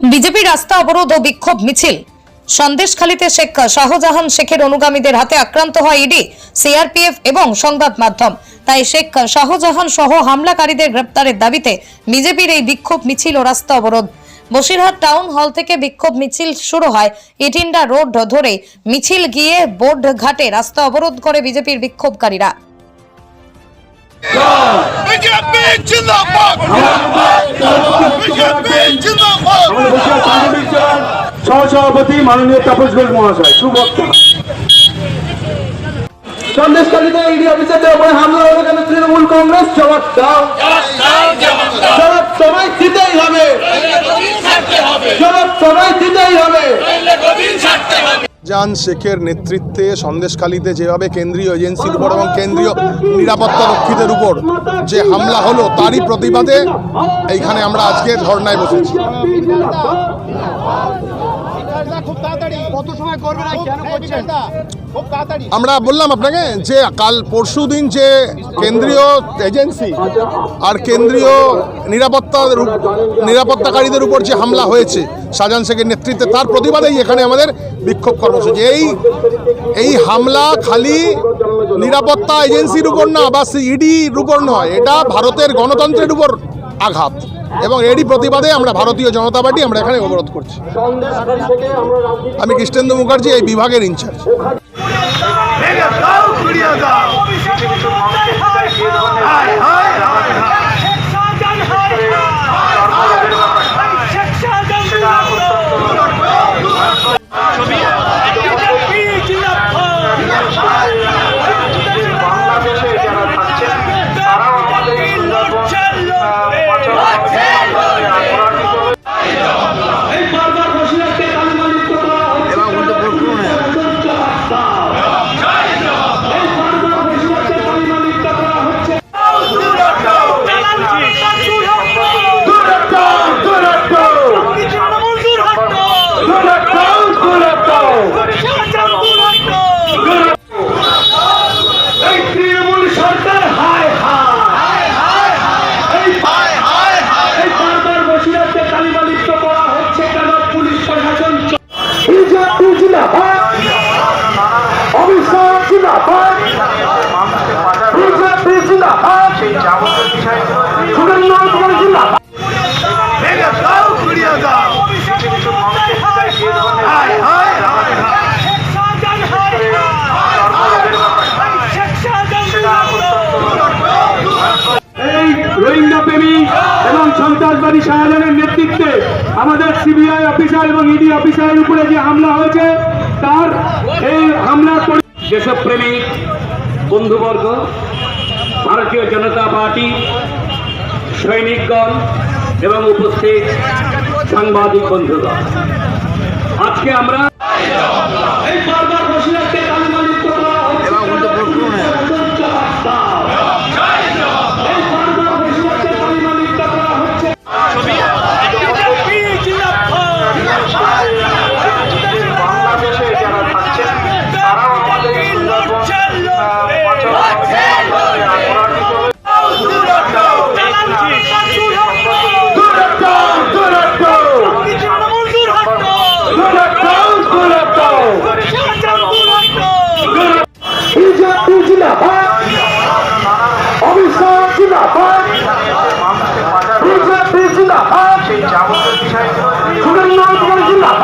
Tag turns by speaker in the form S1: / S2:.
S1: BJP রাস্তা অবরোধ ও বিক্ষোভ মিছিল। সন্দেশখালীতে শেখ শাহজাহান শেখের অনুগামীদের হাতে আক্রান্ত হয় ইডি, সিআরপিএফ এবং সংবাদ মাধ্যম। তাই শেখ শাহজাহান সহ হামলাকারীদের গ্রেপ্তারের দাবিতে বিজেপির এই বিক্ষোভ মিছিল ও রাস্তা অবরোধ। বসিরহাট টাউন হল থেকে বিক্ষোভ মিছিল শুরু হয় ইটিন্ডা রোড ধরে। মিছিল গিয়ে বোর্ড ঘাটে রাস্তা অবরোধ করে বিজেপির বিক্ষোভকারীরা।
S2: বিজেপি জিন্দাবাদ বিজেপি
S3: সহসভাপতি মাননীয় তাপস ঘোষ মহাশয় সুবক্তা সন্দেশকালীতে ইডি অফিসারদের উপরে হামলা হলো কেন তৃণমূল কংগ্রেস জবাব দাও? জবাব সবাই দিতেই হবে। জবাব সবাই দিতেই হবে।
S4: জান শেখের নেতৃত্বে সন্দেশখালীতে যেভাবে কেন্দ্রীয় এজেন্সির উপর এবং কেন্দ্রীয় নিরাপত্তা রক্ষীদের উপর যে হামলা হলো তারই প্রতিবাদে এইখানে আমরা আজকে ধর্নায় বসেছি। আমরা বললাম আপনাকে যে কাল পরশু দিন যে কেন্দ্রীয় এজেন্সি আর কেন্দ্রীয় নিরাপত্তা নিরাপত্তাকারীদের উপর যে হামলা হয়েছে শাহজাহান শেখের নেতৃত্বে তার প্রতিবাদেই এখানে আমাদের বিক্ষোভ কর্মসূচি। এই এই হামলা খালি নিরাপত্তা এজেন্সির উপর না বা ইডির উপর নয়। এটা ভারতের গণতন্ত্রের উপর আঘাত। এবং এরই প্রতিবাদে আমরা ভারতীয় জনতা পার্টি আমরা এখানে অবরোধ করছি। আমি কৃষ্ণেন্দু মুখার্জি, এই বিভাগের ইনচার্জ।
S3: কুমার জিন্দাবাদ এই রোহিঙ্গা প্রেমী এবং সন্ত্রাসবাদী শাহজাহানের নেতৃত্বে আমাদের সিবিআই অফিসার এবং ইডি অফিসারের উপরে যে হামলা হয়েছে তার এই হামলার পরি- দেশপ্রেমী বন্ধুবর্গ ভারতীয় জনতা পার্টি সৈনিকগণ এবং উপস্থিত সাংবাদিক বন্ধুগণ। আজকে আমরা জিন্দাবাদ। বিজেপি জিন্দাবাদ। সুরেন্দ্র কুমার জিন্দাবাদ।